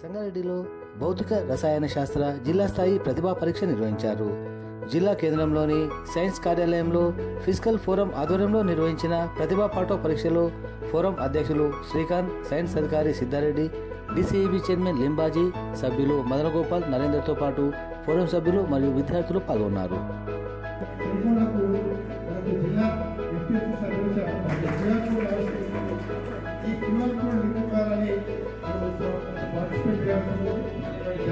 సంగారెడ్డిలో భౌతిక రసాయన శాస్త్ర జిల్లా స్థాయి ప్రతిభా పరీక్ష నిర్వహించారు. జిల్లా కేంద్రంలోని సైన్స్ కార్యాలయంలో ఫిజికల్ ఫోరం ఆధ్వర్యంలో నిర్వహించిన ప్రతిభా పాఠో పరీక్షలో ఫోరం అధ్యక్షులు శ్రీకాంత్ సైన్స్ అధికారి సిద్ధారెడ్డి డిసిఈబి చైర్మన్ లింబాజీ సభ్యులు మదనగోపాల్ నరేందర్తో పాటు ఫోరం సభ్యులు మరియు విద్యార్థులు పాల్గొన్నారు. ఈ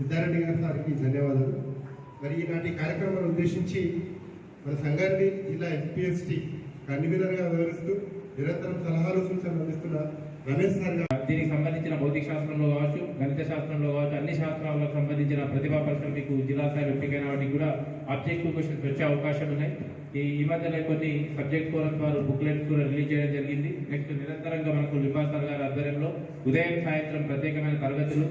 సిద్ధారెడ్డి గారి సార్కి ధన్యవాదాలు. మరి ఈనాటి కార్యక్రమాన్ని ఉద్దేశించి మన సంగారెడ్డి జిల్లా ఎస్పీఎస్టీ కన్వీనర్గా వ్యవహరిస్తూ నిరంతరం సలహాలు సూచనలు అందిస్తున్న రమేష్ సార్ దీనికి సంబంధించిన భౌతిక శాస్త్రంలో కావచ్చు గణిత శాస్త్రంలో కావచ్చు అన్ని శాస్త్రాలకు సంబంధించిన ప్రతిభా పరిశ్రమ మీకు జిల్లా స్థాయిలో ఎంపికైన వాటికి కూడా ఆబ్జెక్టివ్ క్వశ్చన్స్ వచ్చే అవకాశం ఉన్నాయి. ఈ ఈ మధ్యలో కొన్ని సబ్జెక్ట్ కోరస్ వారు బుక్లెట్స్ కూడా రిలీజ్ చేయడం జరిగింది. నెక్స్ట్ నిరంతరంగా మనకు లింబాసార్ గారి ఆధ్వర్యంలో ఉదయం సాయంత్రం ప్రత్యేకమైన తరగతులు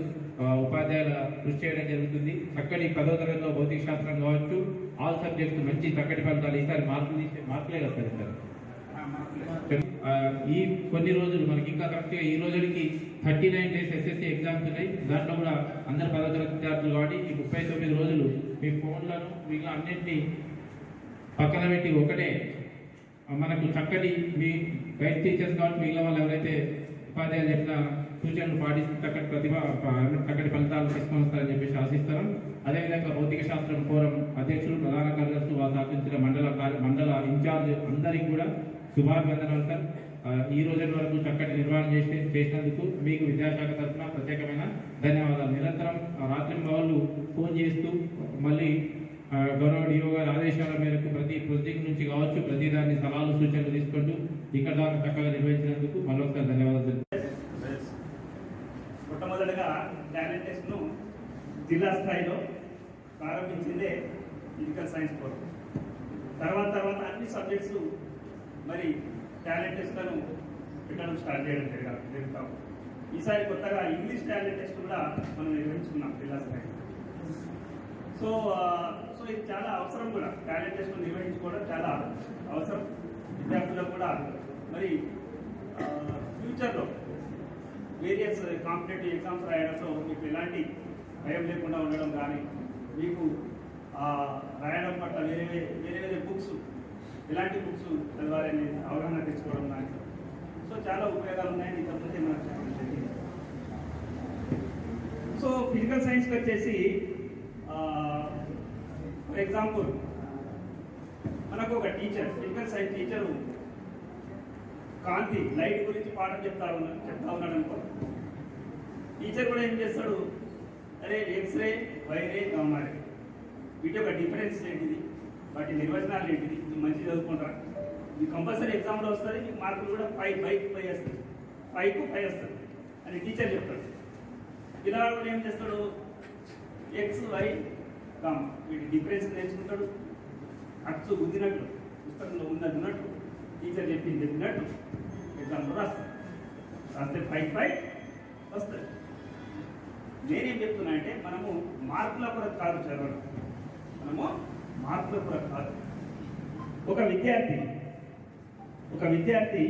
ఉపాధ్యాయుల కృషి చేయడం జరుగుతుంది. చక్కటి పదో తరగతిలో భౌతిక శాస్త్రం కావచ్చు ఆల్ సబ్జెక్ట్స్ మంచి చక్కటి ఫలితాలు ఈసారి మార్కులు తీసే మార్కులే కదా సార్ ఈ కొన్ని రోజులు మనకి ఇంకా కరెక్ట్గా ఈ రోజుకి thirty nine days SSC exams ఉన్నాయి. దాంట్లో కూడా అందరు పదో తరగతి విద్యార్థులు కాబట్టి ఈ ముప్పై తొమ్మిది రోజులు మీ ఫోన్లను మిగిలిన అన్నింటినీ పక్కన పెట్టి ఒకటే మనకు చక్కటి మీ గైడ్ టీచర్స్ కాబట్టి మిగిలిన వాళ్ళు ఎవరైతే ఉపాధ్యాయులు చెప్పిన సూచనలు పాటిస్తూ చక్కటి ప్రతిభ చక్కటి ఫలితాలు తీసుకొస్తారని చెప్పేసి ఆశిస్తాం అదేవిధంగా భౌతిక శాస్త్రం ఫోరం అధ్యక్షులు ప్రధాన కార్యదర్శులు వారు స్థాపించిన మండల మండల ఇన్ఛార్జ్ అందరికీ కూడా శుభాభివందనాలు సార్. ఈ రోజు వరకు చక్కటి నిర్వహణ చేసి చేసినందుకు మీకు విద్యాశాఖ తరఫున ప్రత్యేకమైన ధన్యవాదాలు. నిరంతరం రాత్రి వాళ్ళు ఫోన్ చేస్తూ మళ్ళీ గౌరవ డిఓ గారి ఆదేశాల మేరకు ప్రతి ప్రొజెక్ట్ నుంచి కావచ్చు ప్రతి దాన్ని సలహాలు సూచనలు తీసుకుంటూ ఇక్కడ దాకా చక్కగా నిర్వహించినందుకు మరొకసారి ధన్యవాదాలు. మొట్టమొదటిగా టాలెంట్ టెస్ట్ను జిల్లా స్థాయిలో ప్రారంభించిందే ఫిజికల్ సైన్స్ కోర్స్ తర్వాత తర్వాత అన్ని సబ్జెక్ట్స్ మరి టాలెంట్ టెస్ట్లను పెట్టడం స్టార్ట్ చేయడం జరగా జరుగుతాం. ఈసారి కొత్తగా ఇంగ్లీష్ టాలెంట్ టెస్ట్ కూడా మనం నిర్వహించుకున్నాం జిల్లా స్థాయిలో. సో సో ఇది చాలా అవసరం కూడా. టాలెంట్ టెస్ట్ నిర్వహించుకోవడం చాలా అవసరం. విద్యార్థులకు కూడా. మరి ఫ్యూచర్లో వేరియస్ కాంపిటేటివ్ ఎగ్జామ్స్ రాయడంలో మీకు ఎలాంటి భయం లేకుండా ఉండడం కానీ మీకు రాయడం పట్ల వేరే వేరే వేరే బుక్స్ ఎలాంటి బుక్స్ చదవాలని అవగాహన తెచ్చుకోవడం కానీ సో చాలా ఉపయోగాలు ఉన్నాయని ఇంతకుముందే మనకు చెప్పడం జరిగింది? సో ఫిజికల్ సైన్స్కి వచ్చేసి ఫర్ ఎగ్జాంపుల్ మనకు ఒక టీచర్ ఫిజికల్ సైన్స్ టీచరు కాంతి లైట్ గురించి పాఠం చెప్తా ఉన్నా చెప్తా ఉన్నాడు అనుకో టీచర్ కూడా ఏం చేస్తాడు? అరే ఎక్స్రే వైరే గమ్మారే వీటి యొక్క డిఫరెన్స్ ఏంటిది? వాటి నిర్వచనాలు ఏంటిది? ఇది మంచి చదువుకుంటారా? ఇది కంపల్సరీ ఎగ్జామ్లో వస్తుంది మీకు మార్కులు కూడా ఫైవ్ ఫైవ్ ఫైవ్ వస్తుంది ఫైవ్కు ఫైవ్ వస్తుంది అని టీచర్ చెప్తాడు. పిల్లవాడు కూడా ఏం చేస్తాడు? ఎక్స్ వై కామ్ వీటి డిఫరెన్స్ నేర్చుకుంటాడు అచ్చు గుద్దినట్లు. పుస్తకంలో ఉన్నది ఉన్నట్టు టీచర్ చెప్పింది చెప్పినట్టు. ఎగ్జామ్లో రాస్తాడు. రాస్తే ఫైవ్ ఫైవ్ వస్తుంది నేనేం చెప్తున్నా అంటే మనము మార్కుల కొరకు కాదు చదవడం. మనము మార్కుల కొరకు కాదు. ఒక విద్యార్థి ఒక విద్యార్థి